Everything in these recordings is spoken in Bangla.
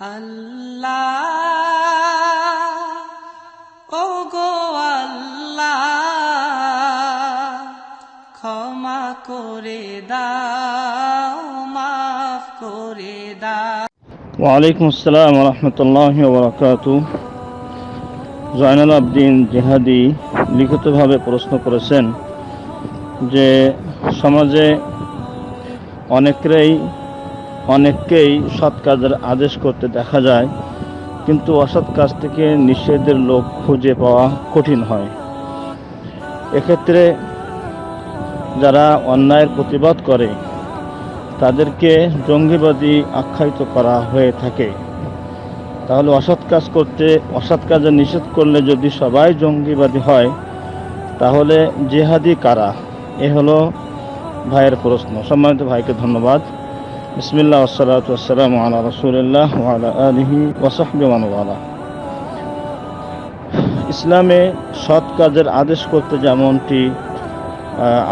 আল্লাহ ও গো আল্লাহ, ক্ষমা করে দাও, মাফ করে দাও। ওয়ালাইকুম আসসালাম রহমতুল্লাহ বরকাত জয়নাল আবদিন জেহাদি লিখিতভাবে প্রশ্ন করেছেন যে সমাজে অনেকেই অনেককেই সৎ কাজের আদেশ করতে দেখা যায়, কিন্তু অসৎ কাজ থেকে নিষেধের লোক খুঁজে পাওয়া কঠিন হয়। এক্ষেত্রে যারা অন্যায়ের প্রতিবাদ করে, তাদেরকে জঙ্গিবাদী আখ্যায়িত করা হয়ে থাকে। তাহলে অসৎ কাজ করতে, অসৎ কাজে নিষেধ করলে যদি সবাই জঙ্গিবাদী হয়, তাহলে জেহাদি কারা? এ হলো ভাইয়ের প্রশ্ন। সম্মানিত ভাইকে ধন্যবাদ। বিসমিল্লাহ, আসসালাতু আসসালামু আলা রাসূলিল্লাহ ওয়া আলা আলিহি ওয়া সাহবিহি ওয়ালা। ইসলামে সৎ কাজের আদেশ করতে যেমনটি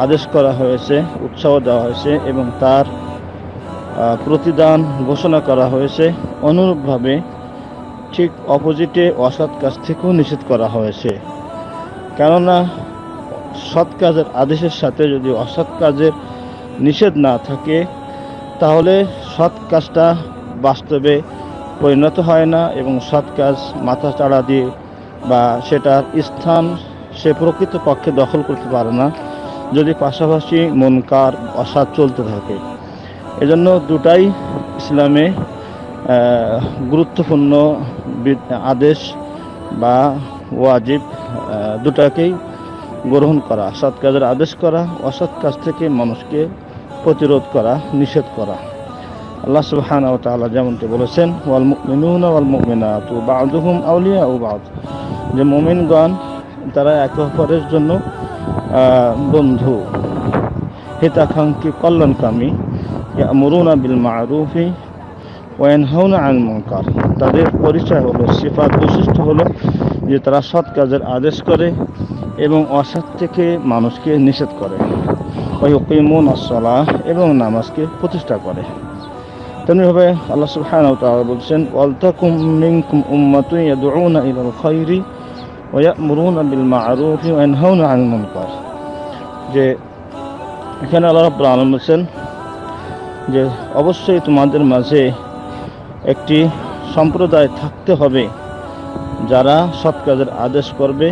আদেশ করা হয়েছে, উৎসাহ দেওয়া হয়েছে এবং তার প্রতিদান ঘোষণা করা হয়েছে, অনুরূপভাবে ঠিক অপোজিটে অসৎ কাজ থেকেও নিষেধ করা হয়েছে কেননা, সৎ কাজের আদেশের সাথে যদি অসৎ কাজের নিষেধ না থাকে তাহলে সৎ কাজটা বাস্তবে পরিণত হয় না এবং সৎ কাজ মাথা চাড়া দিয়ে বা সেটার স্থান সে প্রকৃত পক্ষে দখল করতে পারে না, যদি পাশাপাশি মনকার অসাদ চলতে থাকে। এজন্য দুটাই ইসলামে গুরুত্বপূর্ণ আদেশ বা ওয়াজিব দুটাকেই গ্রহণ করা। সৎ কাজের আদেশ করা, অসৎ কাজ থেকে মানুষকে প্রতিরোধ করা, নিষেধ করা। আল্লাহ সুবহানাহু ওয়া তাআলা যেমনটি বলেছেন, ওয়াল মুমিনুনা ওয়াল মুমিনাতু বা'দুহুম আউলিয়াউ বা'দ। যে মুমিনগণ, তারা একে অপরের জন্য বন্ধু। হিতাকাঙ্ক্ষী কল্যাণকামী। ইয়ামুরুনা বিল মা'রুফি ওয়ানহাউনা আনিল মুনকার। তাদের পরিচয় হলো, সিফাত বৈশিষ্ট্য হলো যে তারা সৎ কাজের আদেশ করে এবং অসৎ থেকে মানুষকে নিষেধ করে। ওয়ুকিমুন আসসালাহ এবং নামাজকে প্রতিষ্ঠা করে। তেমনিভাবে আল্লাহ সুবহানাহু ওয়া বলছেন ওয়ালতাকুম মিনকুম উম্মাতুন ইয়াদউনা ইলাল খায়রি ওয়া ইয়া'মুরুনা বিল মা'রুফি ওয়া ইয়ানহাউনা আনিল মুনকার। যে এখানে আল্লাহ রাব্বুল আলামিন বলছেন যে, অবশ্যই তোমাদের মাঝে একটি সম্প্রদায় থাকতে হবে যারা সৎ কাজের আদেশ করবে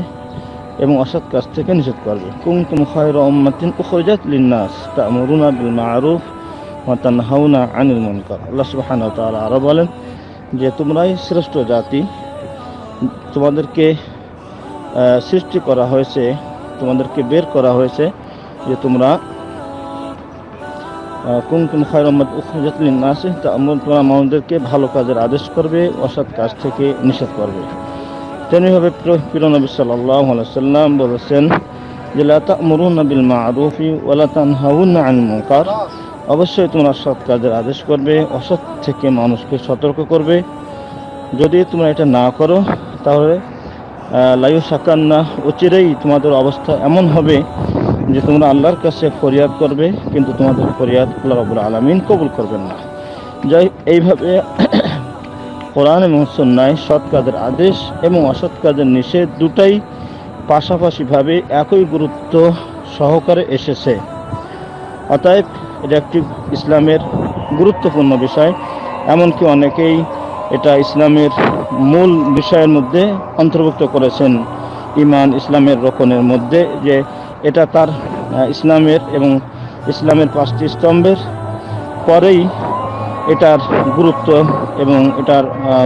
এবং অসৎ কাজ থেকে নিষেধ করবে। কুমতুম খায়রা উম্মাতিন উখরিজাত লিন-নাস, তা'মুরুনা বিল মা'রুফ ওয়া তানহাউনা আনিল মুনকার। আল্লাহ সুবহানাহু ওয়া তাআলা আরও বলেন যে, তোমরাই শ্রেষ্ঠ জাতি, তোমাদেরকে সৃষ্টি করা হয়েছে, তোমাদেরকে বের করা হয়েছে যে তোমরা কুমকুম খয়রম্মদ উখরিজাত লিন-নাস, তা'মুরুনা তোমরা মানুষদেরকে ভালো কাজের আদেশ করবে, অসৎ কাজ থেকে নিষেধ করবে। তেমনিভাবে প্রিয় নবী সাল্লাল্লাহু আলাইহি সাল্লাম বলেছেন যে, লা তা'মুরুনা বিল মা'রুফি ওয়া লা তানহাউনা আনিল মুনকার। অবশ্যই তোমরা সৎ কাজের আদেশ করবে, অসৎ থেকে মানুষকে সতর্ক করবে। যদি তোমরা এটা না করো, তাহলে লাইউ সাকান্না অচিরেই তোমাদের অবস্থা এমন হবে যে, তোমরা আল্লাহর কাছে ফরিয়াদ করবে, কিন্তু তোমাদের ফরিয়াদ আল্লাহ রাব্বুল আলামিন কবুল করবেন না। যাই এইভাবে কোরআন এবং সন্ন্যায় সৎ কাজের আদেশ এবং অসৎ কাজের নিষেধ দুটাই পাশাপাশিভাবে একই গুরুত্ব সহকারে এসেছে। অতএব এটা একটি ইসলামের গুরুত্বপূর্ণ বিষয়, এমনকি অনেকেই এটা ইসলামের মূল বিষয়ের মধ্যে অন্তর্ভুক্ত করেছেন ইমান ইসলামের রোকনের মধ্যে যে এটা তার ইসলামের এবং ইসলামের পাঁচটি স্তম্ভের পরেই এটার গুরুত্ব এবং এটার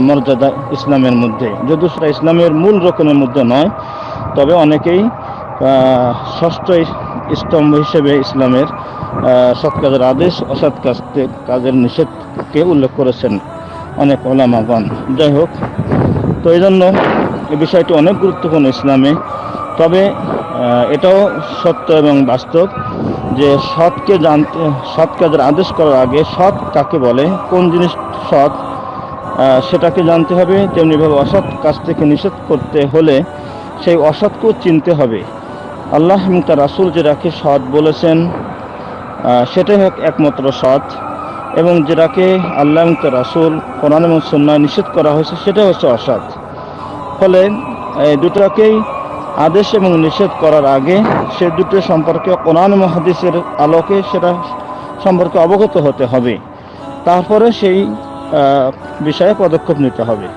মর্যাদা ইসলামের মধ্যে। যদিও সেটা ইসলামের মূল রকমের মধ্যে নয়, তবে অনেকেই ষষ্ঠ স্তম্ভ হিসেবে ইসলামের সৎ কাজের আদেশ, অসৎ কাজ কাজের নিষেধকে উল্লেখ করেছেন অনেক ওলামাগণ। যাই হোক, তো এই জন্য এই বিষয়টি অনেক গুরুত্বপূর্ণ ইসলামে। তবে এটাও সত্য এবং বাস্তব যে সৎকে জানতে, সৎ কাজের আদেশ করার আগে সৎ কাকে বলে, কোন জিনিস সৎ সেটাকে জানতে হবে, তেমনিভাবে অসৎ কাজ থেকে নিষেধ করতে হলে সেই অসৎকেও চিনতে হবে। আল্লাহ এবং তার রাসুল যেটাকে সৎ বলেছেন সেটাই হোক একমাত্র সৎ এবং যেটাকে আল্লাহ এবং তার রাসুল কোরআন এবং সন্ন্যায় নিষেধ করা হয়েছে সেটা হচ্ছে অসৎ। ফলে এই দুটাকেই আদেশ এবং নিষেধ করার আগে সে দুটো সম্পর্কে কোরআন এবং হাদিসের আলোকে সেটা সম্পর্কে অবগত হতে হবে। তারপরে সেই বিষয়ে পদক্ষেপ নিতে হবে।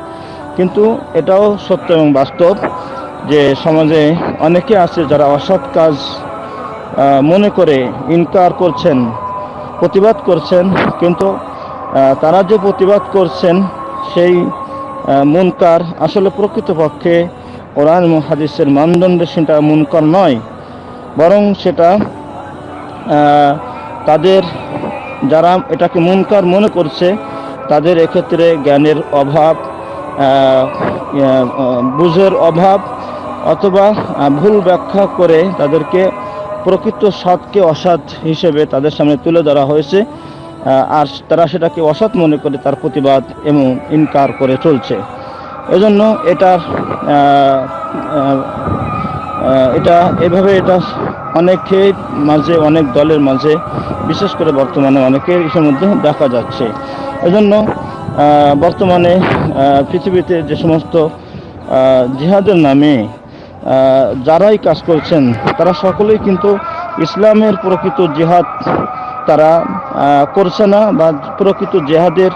কিন্তু এটাও সত্য এবং বাস্তব যে সমাজে অনেকে আছে যারা অসৎ কাজ মনে করে, ইনকার করছেন, প্রতিবাদ করছেন, কিন্তু তারা যে প্রতিবাদ করছেন সেই মুনকার আসলে প্রকৃতপক্ষে কোরআন এবং হাদিসের মানদণ্ডে সেটা মুনকার নয়, বরং সেটা তাদের যারা এটাকে মুনকার মনে করছে, তাদের এক্ষেত্রে জ্ঞানের অভাব বুঝের অভাব, অথবা ভুল ব্যাখ্যা করে তাদেরকে প্রকৃত সৎকে অসৎ হিসেবে তাদের সামনে তুলে ধরা হয়েছে আর তারা সেটাকে অসৎ মনে করে তার প্রতিবাদ এবং ইনকার করে চলছে। এজন্য এটার এটা, এভাবে এটা অনেকের মাঝে, অনেক দলের মাঝে, বিশেষ করে বর্তমানে অনেকের ইসের মধ্যে দেখা যাচ্ছে। এজন্য বর্তমানে পৃথিবীতে যে সমস্ত জিহাদের নামে যারাই কাজ করছেন, তারা সকলেই কিন্তু ইসলামের প্রকৃত জিহাদ তারা করছে না বা প্রকৃত জেহাদের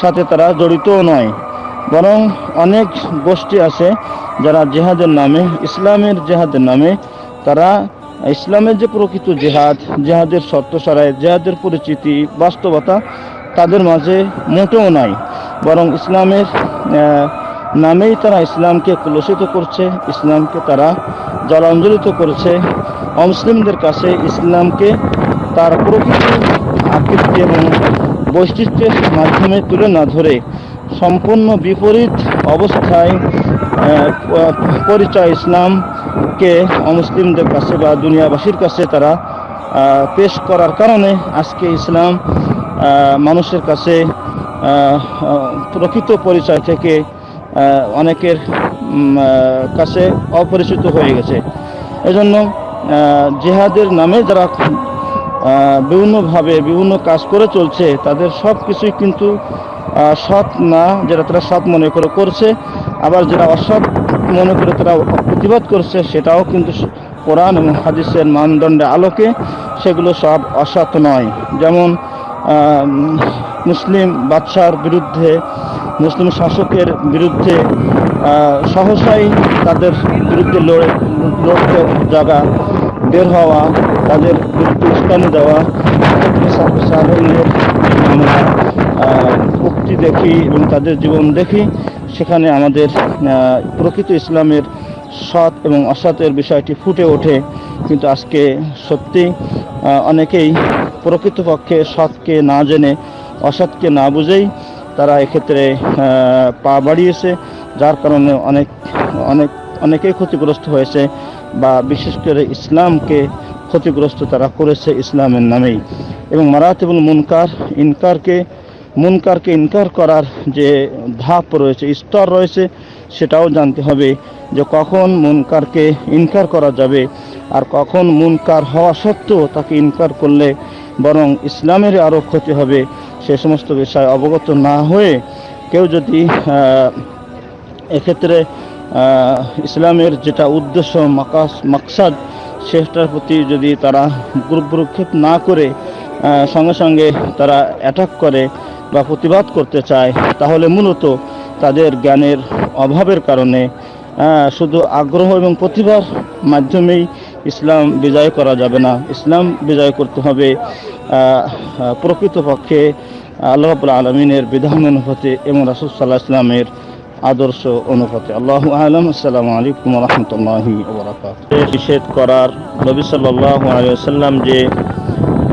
সাথে তারা জড়িতও নয়। বরং অনেক গোষ্ঠী আছে যারা জেহাদের নামে, ইসলামের জেহাদের নামে, তারা ইসলামের যে প্রকৃত জেহাদ, জেহাদের শর্ত সারায় জেহাদের পরিচিতি, বাস্তবতা তাদের মাঝে মোটেও নাই। বরং ইসলামের নামেই তারা ইসলামকে কলুষিত করছে, ইসলামকে তারা জলাঞ্জলিত করছে। অমুসলিমদের কাছে ইসলামকে তার প্রকৃত আকৃতি এবং বৈশিষ্ট্যের মাধ্যমে তুলে না ধরে সম্পূর্ণ বিপরীত অবস্থায় পরিচয় ইসলামকে অমুসলিমদের কাছে বা দুনিয়াবাসীর কাছে তারা পেশ করার কারণে আজকে ইসলাম মানুষের কাছে প্রকৃত পরিচয় থেকে অনেকের কাছে অপরিচিত হয়ে গেছে। এজন্য জেহাদের নামে যারা বিভিন্নভাবে বিভিন্ন কাজ করে চলছে, তাদের সব কিছুই কিন্তু সৎ না, যেটা তারা সৎ মনে করে করছে, আবার যেটা অসৎ মনে করে তারা প্রতিবাদ করছে, সেটাও কিন্তু কোরআন এবং হাদিসের মানদণ্ডে আলোকে সেগুলো সব অসৎ নয়। যেমন মুসলিম বাদশার বিরুদ্ধে, মুসলিম শাসকের বিরুদ্ধে সহসাই তাদের বিরুদ্ধে লড়ে, লড়তে জায়গা বের হওয়া, তাদের এক্ষেত্রে সাহাবে সাহাবাদের আমরা উক্তি দেখি এবং তাদের জীবন দেখি। সেখানে আমাদের প্রকৃত ইসলামের সৎ এবং অসতের বিষয়টি ফুটে ওঠে। কিন্তু আজকে সত্যি অনেকেই প্রকৃতপক্ষে সৎকে না জেনে, অসৎকে না বুঝেই তারা এক্ষেত্রে পা বাড়িয়েছে, যার কারণে অনেক অনেক, অনেকেই ক্ষতিগ্রস্ত হয়েছে বা বিশেষ করে ইসলামকে ক্ষতিগ্রস্ত তারা করেছে ইসলামের নামেই। এবং মারাতেবুল মুনকার, ইনকারকে, মুনকারকে ইনকার করার যে ধাপ রয়েছে, স্তর রয়েছে, সেটাও জানতে হবে যে কখন মুনকারকে ইনকার করা যাবে আর কখন মুনকার হওয়া সত্ত্বেও তাকে ইনকার করলে বরং ইসলামের আরও ক্ষতি হবে। সে সমস্ত বিষয় অবগত না হয়ে কেউ যদি এক্ষেত্রে ইসলামের যেটা উদ্দেশ্য, মাকাস, মাকসাদ সেটার প্রতি যদি তারা গুরুক্ষেপ না করে সঙ্গে সঙ্গে তারা অ্যাটাক করে বা প্রতিবাদ করতে চায়, তাহলে মূলত তাদের জ্ঞানের অভাবের কারণে শুধু আগ্রহ এবং প্রতিভার মাধ্যমেই ইসলাম বিজয় করা যাবে না। ইসলাম বিজয় করতে হবে প্রকৃতপক্ষে আল্লাহ আলমিনের বিধান অনুপাতে, এবং রাসুল সাল্লাহ ইসলামের আদর্শ অনুপাতে আল্লাহ আলম, আসসালামু আলাইকুম রহমতুল্লাহি নিষেধ করার নবী সাল্লাহ আলিয়াল্লাম যে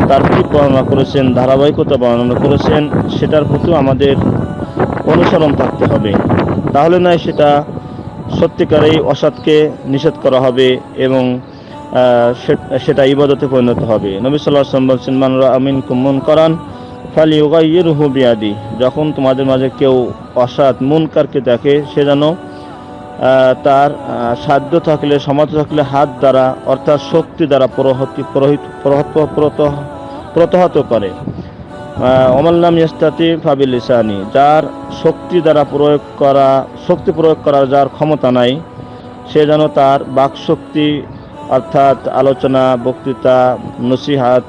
তার কি বর্ণনা করেছেন, ধারাবাহিকতা বর্ণনা করেছেন, সেটার প্রতিও আমাদের অনুসরণ থাকতে হবে। তাহলে নয় সেটা সত্যিকারেই অসৎকে নিষেধ করা হবে এবং সেটা ইবাদতে পরিণত হবে। নবী সাল্লাহ আসলাম বলছেন মানরা আমিন কুমন করান ফালি ইউগাইয়েরহু বিয়াদি, যখন তোমাদের মাঝে কেউ অসৎ মুনকারকে দেখে, সে যেন তার সাধ্য থাকলে সমাজ থাকলে হাত দ্বারা, অর্থাৎ শক্তি দ্বারা প্রহতি, প্রহিত, প্রহত, প্রত- প্রতহত করে। অমল্লাম ইস্তাতি ফাবিল ইসানি যার শক্তি দ্বারা প্রয়োগ করা, শক্তি প্রয়োগ করার যার ক্ষমতা নাই, সে যেন তার বাক শক্তি অর্থাৎ আলোচনা, বক্তৃতা, নসিহাত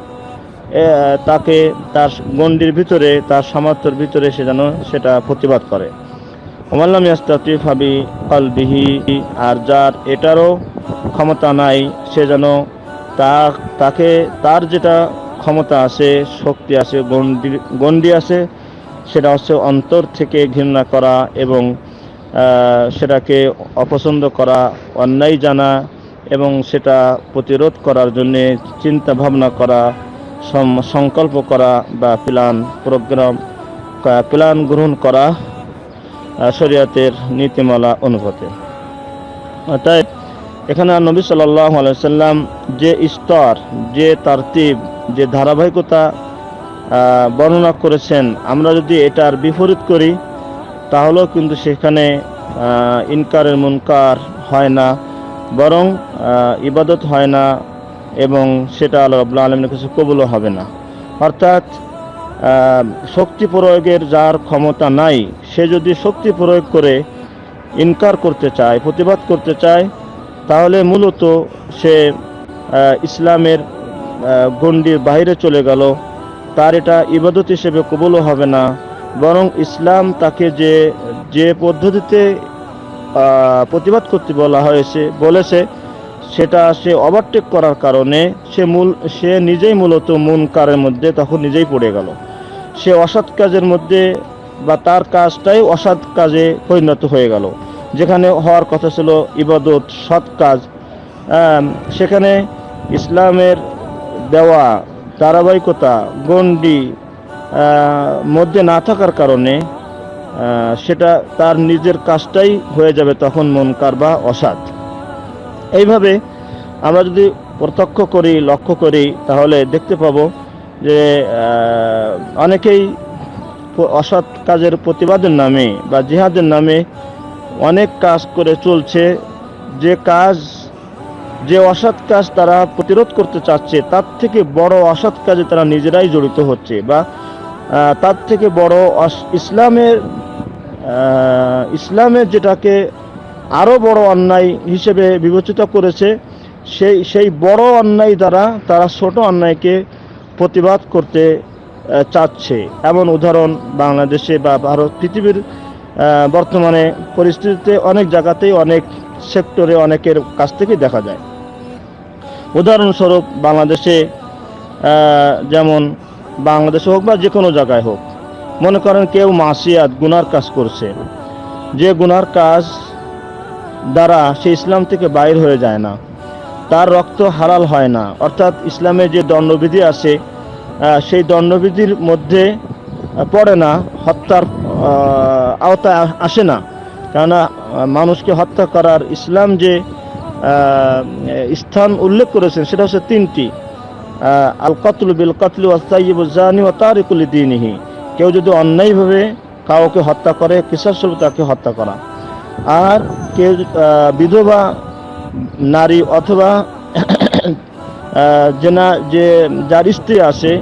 তাকে তার গণ্ডির ভিতরে, তার সামর্থ্যের ভিতরে সে যেন সেটা প্রতিবাদ করে। ওমাল্লাম ইয়াস্তাতি ফাবি কলবিহি, আর যার এটারও ক্ষমতা নাই, সে যেন তা, তাকে তার যেটা ক্ষমতা আছে, শক্তি আছে, গণ্ডি গণ্ডি আছে, সেটা হচ্ছে অন্তর থেকে ঘৃণা করা এবং সেটাকে অপছন্দ করা, অন্যায় জানা এবং সেটা প্রতিরোধ করার জন্যে চিন্তা ভাবনা করা সংকল্প করা বা প্ল্যান প্রোগ্রাম প্ল্যান গ্রহণ করা শরীয়তের নীতিমালা অনুভূতি তাই এখানে নবী সাল্লাহ সাল্লাম যে স্তর, যে তারতিব, যে ধারাবাহিকতা বর্ণনা করেছেন, আমরা যদি এটার বিপরীত করি, তাহলেও কিন্তু সেখানে ইনকারের মুনকার হয় না, বরং ইবাদত হয় না এবং সেটা আল্লাহ রবুল্লা আলমের কাছে কবুলও হবে না। অর্থাৎ শক্তি প্রয়োগের যার ক্ষমতা নাই, সে যদি শক্তি প্রয়োগ করে ইনকার করতে চায়, প্রতিবাদ করতে চায়, তাহলে মূলত সে ইসলামের গণ্ডির বাইরে চলে গেল। তার এটা ইবাদত হিসেবে কবুলও হবে না। বরং ইসলাম তাকে যে যে পদ্ধতিতে প্রতিবাদ করতে বলা হয়েছে, বলেছে সেটা সে ওভারটেক করার কারণে সে মূল, সে নিজেই মূলত মুনকারের মধ্যে তখন নিজেই পড়ে গেল। সে অসৎ কাজের মধ্যে বা তার কাজটাই অসৎ কাজে পরিণত হয়ে গেল। যেখানে হওয়ার কথা ছিল ইবাদত, সৎ কাজ। সেখানে ইসলামের দেওয়া ধারাবাহিকতা, গণ্ডি মধ্যে না থাকার কারণে সেটা তার নিজের কাজটাই হয়ে যাবে তখন মনকার বা অসৎ। এইভাবে আমরা যদি প্রত্যক্ষ করি, লক্ষ্য করি, তাহলে দেখতে পাবো যে অনেকেই অসৎ কাজের প্রতিবাদের নামে বা জিহাদের নামে অনেক কাজ করে চলছে। যে কাজ, যে অসৎ কাজ তারা প্রতিরোধ করতে চাচ্ছে, তার থেকে বড় অসৎ কাজে তারা নিজেরাই জড়িত হচ্ছে বা তার থেকে বড় ইসলামের ইসলামের যেটাকে আরও বড় অন্যায় হিসেবে বিবেচিত করেছে। সেই সেই বড় অন্যায় দ্বারা তারা ছোট অন্যায়কে প্রতিবাদ করতে চাচ্ছে। এমন উদাহরণ বাংলাদেশে বা ভারত, পৃথিবীর বর্তমানে পরিস্থিতিতে অনেক জায়গাতেই, অনেক সেক্টরে অনেকের কাছ থেকে দেখা যায়। উদাহরণস্বরূপ বাংলাদেশে যেমন বাংলাদেশে হোক বা যে কোনো জায়গায় হোক, মনে করেন কেউ মাসিয়াত গুনার কাজ করছে। যে গুনার কাজ দ্বারা সে ইসলাম থেকে বাইর হয়ে যায় না। তার রক্ত হালাল হয় না। অর্থাৎ ইসলামে যে দণ্ডবিধি আছে সেই দণ্ডবিধির মধ্যে পড়ে না, হত্যার আওতায় আসে না। কেননা মানুষকে হত্যা করার ইসলাম যে স্থান উল্লেখ করেছেন, সেটা হচ্ছে তিনটি। আল কতলু বিল কতলু ওয়াসাইবুজানি ও তারিকুল দিনহি কেউ যদি অন্যায়ভাবে কাউকে হত্যা করে, কিসার তাকে হত্যা করা। আর কেউ বিধবা নারী অথবা যে না যে যার স্ত্রী আছে,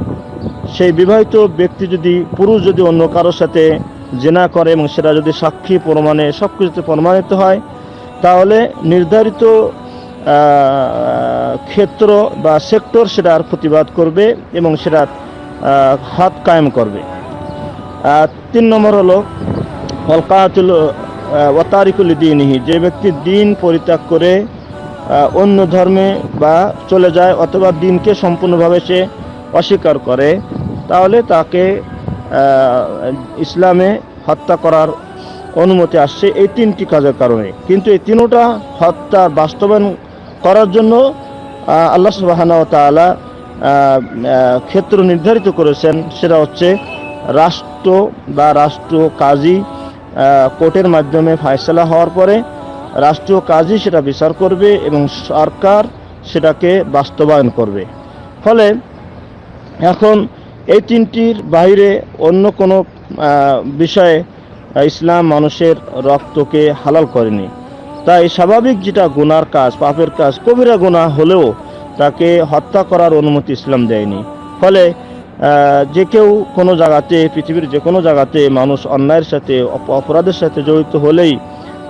সেই বিবাহিত ব্যক্তি যদি, পুরুষ যদি অন্য কারোর সাথে জেনা করে এবং সেটা যদি সাক্ষী প্রমাণে সব কিছুতে প্রমাণিত হয়, তাহলে নির্ধারিত ক্ষেত্র বা সেক্টর সেটার প্রতিবাদ করবে এবং সেটা হাত কায়েম করবে। তিন নম্বর হলো অলকাতুল ওতারিকুল দিনহি যে ব্যক্তি দিন পরিত্যাগ করে অন্য ধর্মে বা চলে যায় অথবা দিনকে সম্পূর্ণভাবে সে অস্বীকার করে তাহলে তাকে ইসলামে হত্যা করার অনুমতি আসছে এই তিনটি কাজের কারণে। কিন্তু এই তিনোটা হত্যা বাস্তবায়ন করার জন্য আল্লাহ সুবাহানা আহ, ক্ষেত্র নির্ধারিত করেছেন। সেটা হচ্ছে রাষ্ট্র বা রাষ্ট্র কাজী কোর্টের মাধ্যমে ফায়সালা হওয়ার পরে রাষ্ট্রীয় কাজই সেটা বিচার করবে এবং সরকার সেটাকে বাস্তবায়ন করবে। ফলে এখন এই তিনটির বাইরে অন্য কোনো বিষয়ে ইসলাম মানুষের রক্তকে হালাল করেনি। তাই স্বাভাবিক যেটা গুনার কাজ, পাপের কাজ, কবিরা গুনাহ হলেও তাকে হত্যা করার অনুমতি ইসলাম দেয়নি। ফলে যে কেউ কোনো জায়গাতে, পৃথিবীর যে কোনো জায়গাতে মানুষ অন্যায়ের সাথে, অপ- অপরাধের সাথে জড়িত হলেই,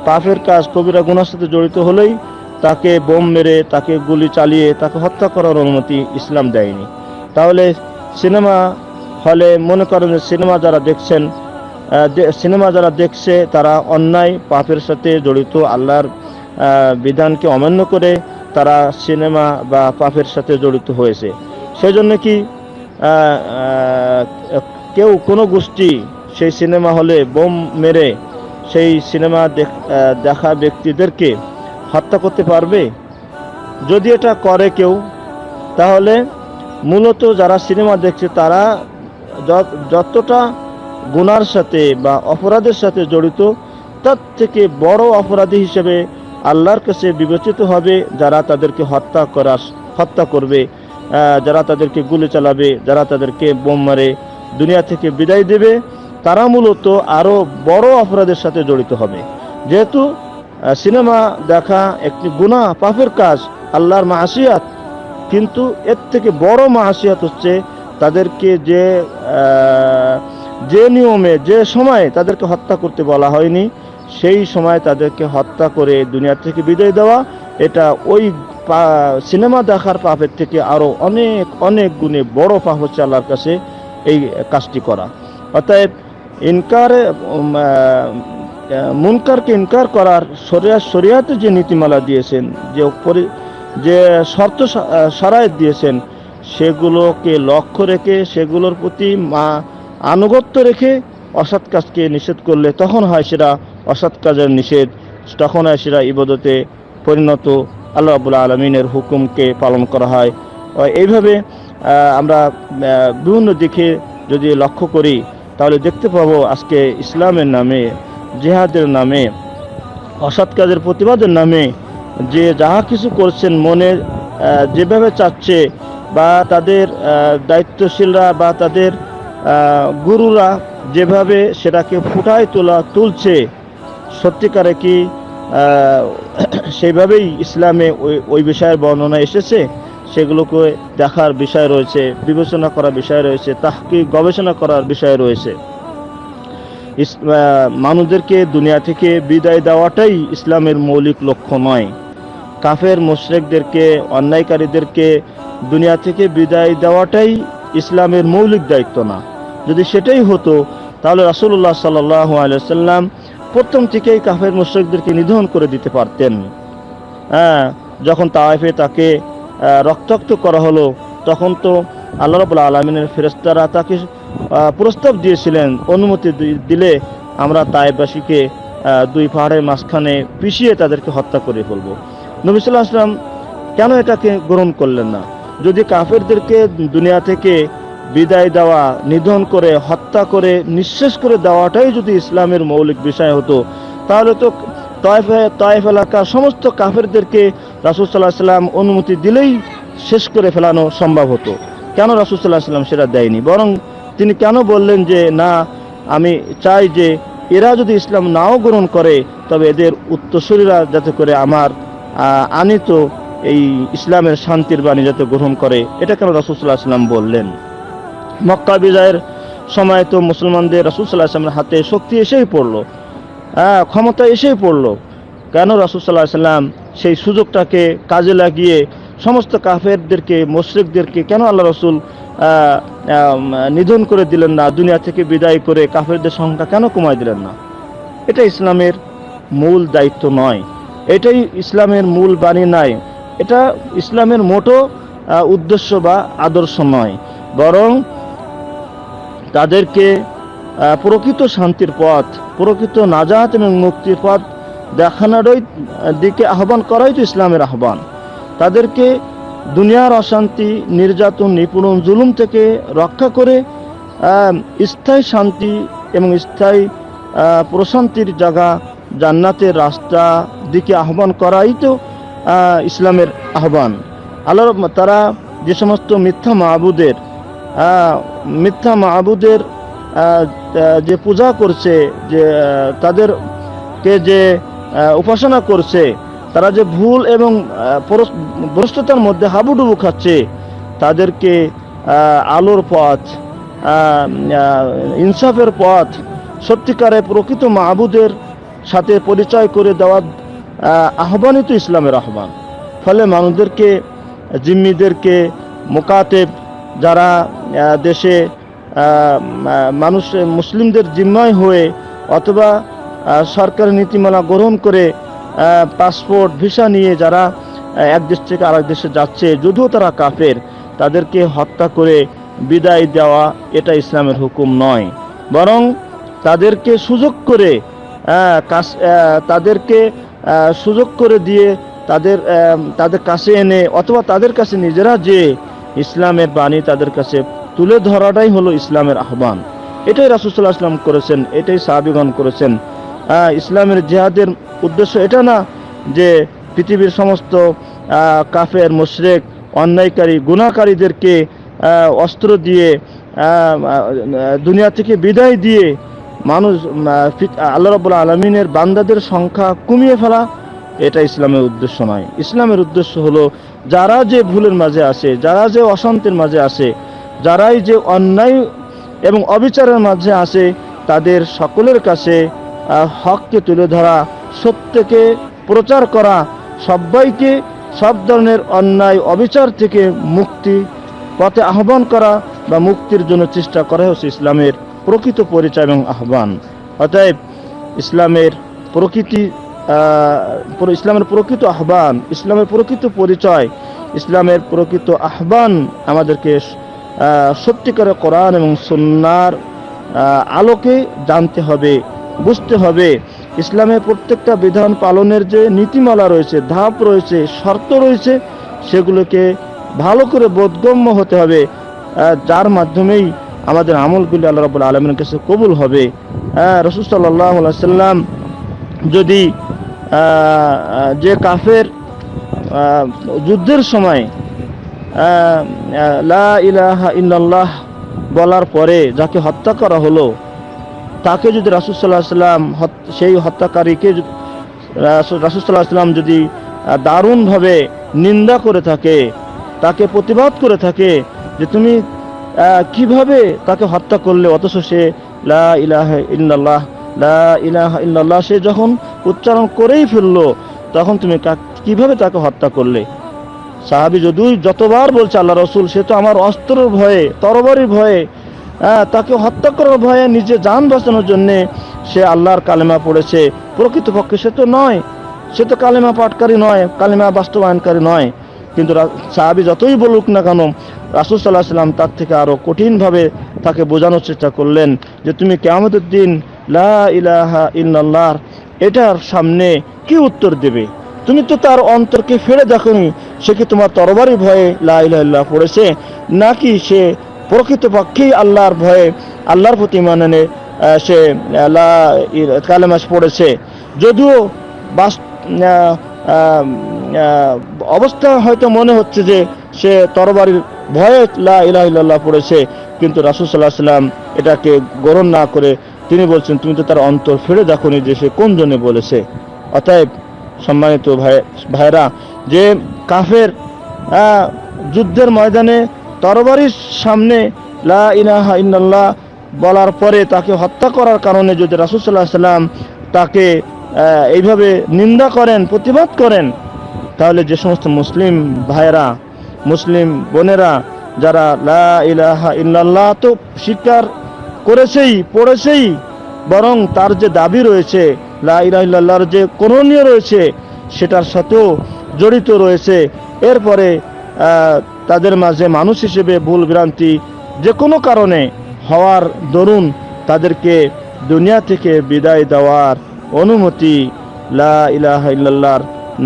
পাপের কাজ, কবিরা গুনার সাথে জড়িত হলেই তাকে বোম মেরে, তাকে গুলি চালিয়ে, তাকে হত্যা করার অনুমতি ইসলাম দেয়নি। তাহলে সিনেমা হলে মনে করেন সিনেমা যারা দেখছেন সিনেমা যারা দেখছে, তারা অন্যায়, পাপের সাথে জড়িত, আল্লাহর বিধানকে অমান্য করে তারা সিনেমা বা পাপের সাথে জড়িত হয়েছে। সেই জন্য কি কেউ কোনো গোষ্ঠী সেই সিনেমা হলে বোম মেরে সেই সিনেমা দেখ- ব্যক্তিদেরকে হত্যা করতে পারবে? যদি এটা করে কেউ, তাহলে মূলত যারা সিনেমা দেখছে তারা যত- যতটা গুনার সাথে বা অপরাধের সাথে জড়িত, তার থেকে বড় অপরাধী হিসেবে আল্লাহর কাছে বিবেচিত হবে যারা তাদেরকে হত্যা করা হত্যা করবে। যারা তাদেরকে গুলি চালাবে, যারা তাদেরকে বোম মারে, দুনিয়া থেকে বিদায় দেবে, তারা মূলত আরও বড় অপরাধের সাথে জড়িত হবে। যেহেতু সিনেমা দেখা একটি গুনাহ, পাপের কাজ, আল্লাহর মাসিয়াত, কিন্তু এর থেকে বড় মাসিয়াত হচ্ছে তাদেরকে যে যে নিয়মে, যে সময়ে তাদেরকে হত্যা করতে বলা হয়নি, সেই সময় তাদেরকে হত্যা করে দুনিয়া থেকে বিদায় দেওয়া, এটা ওই সিনেমা দেখার পাপের থেকে আরও অনেক অনেক গুণে বড় পাপ হচ্ছে আল্লাহর কাছে এই কাজটি করা। অতএব ইনকারে মুনকারকে ইনকার করার শরিয়া শরিয়াতে যে নীতিমালা দিয়েছেন যে যে শর্ত সা- আহ, সারায়ত দিয়েছেন সেগুলোকে লক্ষ্য রেখে সেগুলোর প্রতি মা আনুগত্য রেখে অসৎ কাজকে নিষেধ করলে তখন হয় সেটা অসৎ কাজের নিষেধ তখন হয় সেটা ইবাদতে পরিণত আল্লাহ রাবুল্লাহ আলমিনের হুকুমকে পালন করা হয়। এইভাবে আমরা বিভিন্ন দিকে যদি লক্ষ্য করি, তাহলে দেখতে পাবো আজকে ইসলামের নামে, জেহাদের নামে, অসৎ কাজের প্রতিবাদের নামে, যে যাহা কিছু করছেন মনে যেভাবে চাচ্ছে, বা তাদের দায়িত্বশীলরা বা তাদের গুরুরা যেভাবে সেটাকে ফুটায় তোলা, তুলছে, সত্যিকারে কি সেইভাবেই ইসলামে ওই বিষয়ের বর্ণনা এসেছে। সেগুলোকে দেখার বিষয় রয়েছে, বিবেচনা করার বিষয় রয়েছে তাহকি গবেষণা করার বিষয় রয়েছে। মানুষদেরকে দুনিয়া থেকে বিদায় দেওয়াটাই ইসলামের মৌলিক লক্ষ্য নয়। কাফের, মুশরেকদেরকে, অন্যায়কারীদেরকে দুনিয়া থেকে বিদায় দেওয়াটাই ইসলামের মৌলিক দায়িত্ব না। যদি সেটাই হতো, তাহলে রাসূলুল্লাহ সাল্লাহ আলাইসাল্লাম প্রথম থেকেই কাফের মুশরিকদেরকে নিধন করে দিতে পারতেন। হ্যাঁ যখন তাওয়াইফে তাকে রক্তাক্ত করা হলো, তখন তো আল্লাহ রাবুল আলমিনের ফেরেস্তারা তাকে প্রস্তাব দিয়েছিলেন, অনুমতি দিলে আমরা তাইবাসীকে দুই পাহাড়ের মাঝখানে পিষিয়ে তাদেরকে হত্যা করে ফেলব। নবী সাল্লাহ আসলাম কেন এটাকে গ্রহণ করলেন না? যদি কাফেরদেরকে দুনিয়া থেকে বিদায় দেওয়া, নিধন করে, হত্যা করে, নিঃশেষ করে দেওয়াটাই যদি ইসলামের মৌলিক বিষয় হতো, তাহলে তো তয়েফ তয়েফ এলাকার সমস্ত কাফেরদেরকে রাসুল সাল্লাহ সাল্লাম অনুমতি দিলেই শেষ করে ফেলানো সম্ভব হতো। কেন রাসুল সাল্লাহ সাল্লাম সেটা দেয়নি? বরং তিনি কেন বললেন যে, না, আমি চাই যে এরা যদি ইসলাম নাও গ্রহণ করে, তবে এদের উত্তরসূরিরা যাতে করে আমার আনিত এই ইসলামের শান্তির বাণী যাতে গ্রহণ করে। এটা কেন রাসুল সাল্লাহ সাল্লাম বললেন? মক্কা বিজয়ের সময় তো মুসলমানদের রাসুল সাল্লাহ হাতে শক্তি এসেই পড়ল। হ্যাঁ ক্ষমতা এসেই পড়ল। কেন রাসুল সাল্লাহ সাল্লাম সেই সুযোগটাকে কাজে লাগিয়ে সমস্ত কাফেরদেরকে, মুশরিকদেরকে কেন আল্লাহ রসুল নিধন করে দিলেন না? দুনিয়া থেকে বিদায় করে কাফেরদের সংখ্যা কেন কমায় দিলেন না? এটা ইসলামের মূল দায়িত্ব নয়। এটাই ইসলামের মূল বাণী নয় এটা ইসলামের মোটো উদ্দেশ্য বা আদর্শ নয়। বরং তাদেরকে প্রকৃত শান্তির পথ, প্রকৃত নাজাহাত এবং মুক্তির পথ দেখানোরই দিকে আহ্বান করাই তো ইসলামের আহ্বান। তাদেরকে দুনিয়ার অশান্তি, নির্যাতন নিপুণ জুলুম থেকে রক্ষা করে স্থায়ী শান্তি এবং স্থায়ী প্রশান্তির জায়গা জান্নাতের রাস্তা দিকে আহ্বান করাই তো ইসলামের আহ্বান। আল্লাহ তারা যে সমস্ত মিথ্যা মাহবুদের মিথ্যা মাহবুদের যে পূজা করছে যে তাদেরকে যে উপাসনা করছে তারা যে ভুল এবং ভ্রষ্টতার মধ্যে হাবুডুবু খাচ্ছে তাদেরকে আলোর পথ ইনসাফের পথ সত্যিকারে প্রকৃত মাহবুদের সাথে পরিচয় করে দেওয়ার আহ, আহ্বানই তো ইসলামের আহ্বান। ফলে মানুষদেরকে জিম্মিদেরকে মোকাতেব যারা দেশে মানুষ, মুসলিমদের জিম্মায় হয়ে অথবা সরকারি নীতিমালা গ্রহণ করে পাসপোর্ট, ভিসা নিয়ে যারা এক দেশ থেকে আরেক দেশে যাচ্ছে, যদিও তারা কাফের, তাদেরকে হত্যা করে বিদায় দেওয়া এটা ইসলামের হুকুম নয়। বরং তাদেরকে সুযোগ করে তাদেরকে সুযোগ করে দিয়ে তাদের তাদের কাছে এনে অথবা তাদের কাছে নিজেরা যে ইসলামের বাণী তাদের কাছে তুলে ধরাটাই হলো ইসলামের আহ্বান। এটাই রাসুসাল্লাহ ইসলাম করেছেন, এটাই সাহাবিগণ করেছেন। ইসলামের জেহাদের উদ্দেশ্য এটা না যে পৃথিবীর সমস্ত কাফের, মুশরেক, অন্যায়কারী গুণাকারীদেরকে অস্ত্র দিয়ে দুনিয়া থেকে বিদায় দিয়ে মানুষ আল্লাহ রব্বুল আলমিনের বান্দাদের সংখ্যা কমিয়ে ফেলা, এটা ইসলামের উদ্দেশ্য নয়। ইসলামের উদ্দেশ্য হলো যারা যে ভুলের মাঝে আসে, যারা যে অশান্তির মাঝে আসে, যারাই যে অন্যায় এবং অবিচারের মাঝে আসে, তাদের সকলের কাছে হককে তুলে ধরা, সত্যকে প্রচার করা, সবাইকে সব ধরনের অন্যায়, অবিচার থেকে মুক্তি পথে আহ্বান করা বা মুক্তির জন্য চেষ্টা করা হচ্ছে ইসলামের প্রকৃত পরিচয় এবং আহ্বান। অতএব ইসলামের প্রকৃতি ইসলামের প্রকৃত আহ্বান ইসলামের প্রকৃত পরিচয় ইসলামের প্রকৃত আহ্বান আমাদেরকে আহ, সত্যিকারের কোরআন এবং সন্ন্যার আলোকে জানতে হবে বুঝতে হবে। ইসলামের প্রত্যেকটা বিধান পালনের যে নীতিমালা রয়েছে ধাপ রয়েছে শর্ত রয়েছে সেগুলোকে ভালো করে বোধগম্য হতে হবে যার মাধ্যমেই আমাদের আমলগুলি আল্লাহ রাবুল আলমের কাছে কবুল হবে। রসুল সাল্লাহ সাল্লাম যদি যে কাফের যুদ্ধের সময় লা ইলাহা ইল্লাল্লাহ বলার পরে যাকে হত্যা করা হলো, তাকে যদি রাসুসাল্লাহ সাল্লাম সেই হত্যাকারীকে রাসূল- সাল্লাম যদি দারুণভাবে নিন্দা করে থাকে, তাকে প্রতিবাদ করে থাকে যে তুমি কীভাবে তাকে হত্যা করলে, অথচ সে লা ইলাহা ইল্লাল্লাহ সে যখন উচ্চারণ করেই ফেলল তখন তুমি কীভাবে তাকে হত্যা করলে? সাহাবি যদি যতবার বলছে আল্লাহ রসুল সে তো আমার অস্ত্রের ভয়ে তরবারির ভয়ে হ্যাঁ, তাকে হত্যা করার ভয়ে নিজে যান বাঁচানোর জন্যে সে আল্লাহর কালেমা পড়েছে। প্রকৃতপক্ষে সে তো নয়। সে তো কালেমা পাঠকারী নয় কালেমা বাস্তবায়নকারী নয়। কিন্তু সাহাবি যতই বলুক না কেন রাসুল সাল্লাহ সাল্লাম তার থেকে আরও কঠিনভাবে তাকে বোঝানোর চেষ্টা করলেন যে তুমি কেমতের দিন লা ইলাহা ইল্লাল্লাহ, এটার সামনে কি উত্তর দেবে? তুমি তো তার অন্তরকে ফেলে দেখনি, সে কি তোমার তরবারি ভয়ে লা ইলাহা পড়েছে? নাকি সে প্রকৃতপক্ষেই আল্লাহর ভয়ে, আল্লাহর প্রতি মানে সে কালেমাস পড়েছে? যদিও বাস অবস্থা হয়তো মনে হচ্ছে যে সে তরবারির ভয়ে লা ইলাহা ইল্লাল্লাহ পড়েছে, কিন্তু রাসূল আলাইহি সাল্লাম এটাকে গ্রহণ না করে তিনি বলছেন, তুমি তো তার অন্তর ফেলে দেখনি যে সে কোন জন্য বলেছে। অতএব সম্মানিত ভাই ভাইরা যে কাফের যুদ্ধের ময়দানে তরবারির সামনে লা ইনাহা ইল্লাল্লাহ বলার পরে তাকে হত্যা করার কারণে যদি রাসূল সাল্লাল্লাহু সাল্লাম তাকে এইভাবে নিন্দা করেন, প্রতিবাদ করেন, তাহলে যে সমস্ত মুসলিম ভাইরা মুসলিম বোনেরা, যারা লা ইলাহা ইল্লাল্লাহ তো স্বীকার করেছেই, পড়েছেই, বরং তার যে দাবি রয়েছে, লা ইলাহা ইল্লাল্লাহর যে করণীয় রয়েছে, সেটার সাথেও জড়িত রয়েছে। এরপরে তাদের মাঝে মানুষ হিসেবে ভুল ভ্রান্তি যে কোনো কারণে হওয়ার দরুন তাদেরকে দুনিয়া থেকে বিদায় দেওয়ার অনুমতি লা ইলাহা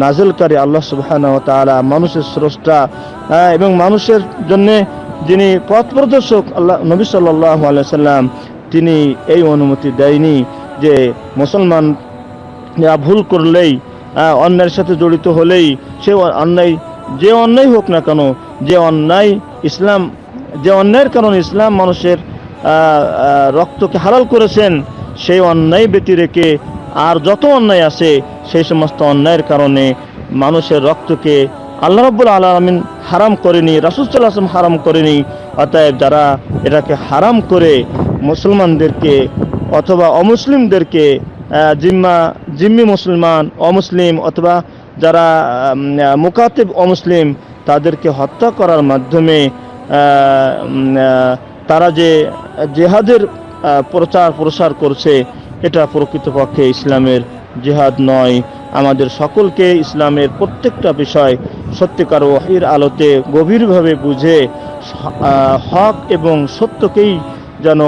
নাজলকারী আল্লাহ তাআলা মানুষের স্রষ্টা এবং মানুষের জন্য যিনি পথ প্রদর্শক আল্লাহ, নবী সাল্লাল্লাহু আলাইহি সাল্লাম, তিনি এই অনুমতি দেয়নি যে মুসলমান ভুল করলেই অন্যায়ের সাথে জড়িত হলেই সে অন্যায়, যে অন্যায় হোক না কেন, যে অন্যায় ইসলাম, যে অন্যায়ের কারণে ইসলাম মানুষের রক্তকে হালাল করেছেন, সেই অন্যায় ব্যতি রেখে আর যত অন্যায় আছে, সেই সমস্ত অন্যায়ের কারণে মানুষের রক্তকে আল্লাহ রব্বুল আলমিন হারাম করেনি, রাসুল সাল্লাহ আসলাম হারাম করেনি, অতএব যারা এটাকে হারাম করে মুসলমানদেরকে অথবা অমুসলিমদেরকে জিম্মা, জিম্মি মুসলমান, অমুসলিম অথবা যারা মুকাতিব অমুসলিম তাদেরকে হত্যা করার মাধ্যমে তারা যে জেহাদের প্রচার প্রসার করছে, এটা প্রকৃতপক্ষে ইসলামের জেহাদ নয়। আমাদের সকলকে ইসলামের প্রত্যেকটা বিষয় সত্যিকার ওহির আলোতে গভীরভাবে বুঝে হক এবং সত্যকেই যেন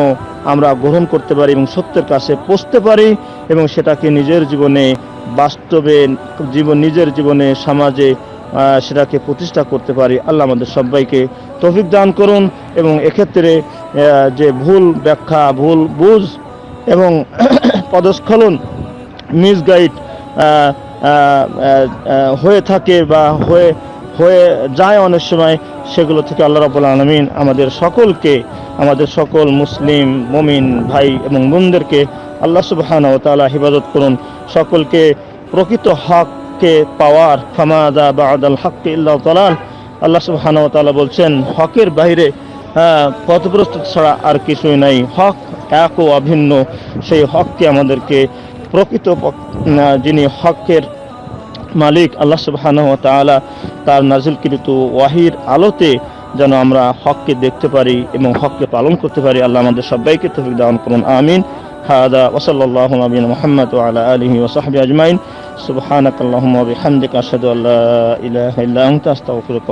আমরা গ্রহণ করতে পারি এবং সত্যের কাছে পৌঁছতে পারি এবং সেটাকে নিজের জীবনে বাস্তবে, জীবন নিজের জীবনে সমাজে সেটাকে প্রতিষ্ঠা করতে পারি। আল্লাহ আমাদের সবাইকে তৌফিক দান করুন এবং এক্ষেত্রে যে ভুল ব্যাখ্যা, ভুল বুঝ এবং পদস্খলন, মিসগাইড হয়ে থাকে বা হয়ে হয়ে যায় অনেক সময়, সেগুলো থেকে আল্লাহ রাবুল আলমিন আমাদের সকলকে, আমাদের সকল মুসলিম, মমিন ভাই এবং বোনদেরকে আল্লাহ সুবহান ও তাআলা হিফাজত করুন। সকলকে প্রকৃত হককে পাওয়ার ফামাদা বা আদাল হককে ইল্লাহ তালাল আল্লাহ সুবহান ও তাআলা বলছেন, হকের বাইরে পথপ্রস্তুত ছাড়া আর কিছুই নাই। হক এক ও অভিন্ন, সেই হককে আমাদেরকে প্রকৃত যিনি হকের মালিক, আল্লাহ সুবাহান তার তার নাজিলকৃত ওয়াহির আলোতে যেন আমরা হককে দেখতে পারি এবং হককে পালন করতে পারি, আল্লাহ আমাদের সবাইকে তফিক দান করুন, আমিন। হাদা ওসল্লাহ নবীন মোহাম্মদ আলা আলহি ওসাহাবি আজমাইন। সুবহানাক আল্লাহ বিহামদিকা আশহাদু আল্লাহ ইলাহ ইল্লা আনতা, আস্তাগফিরুকা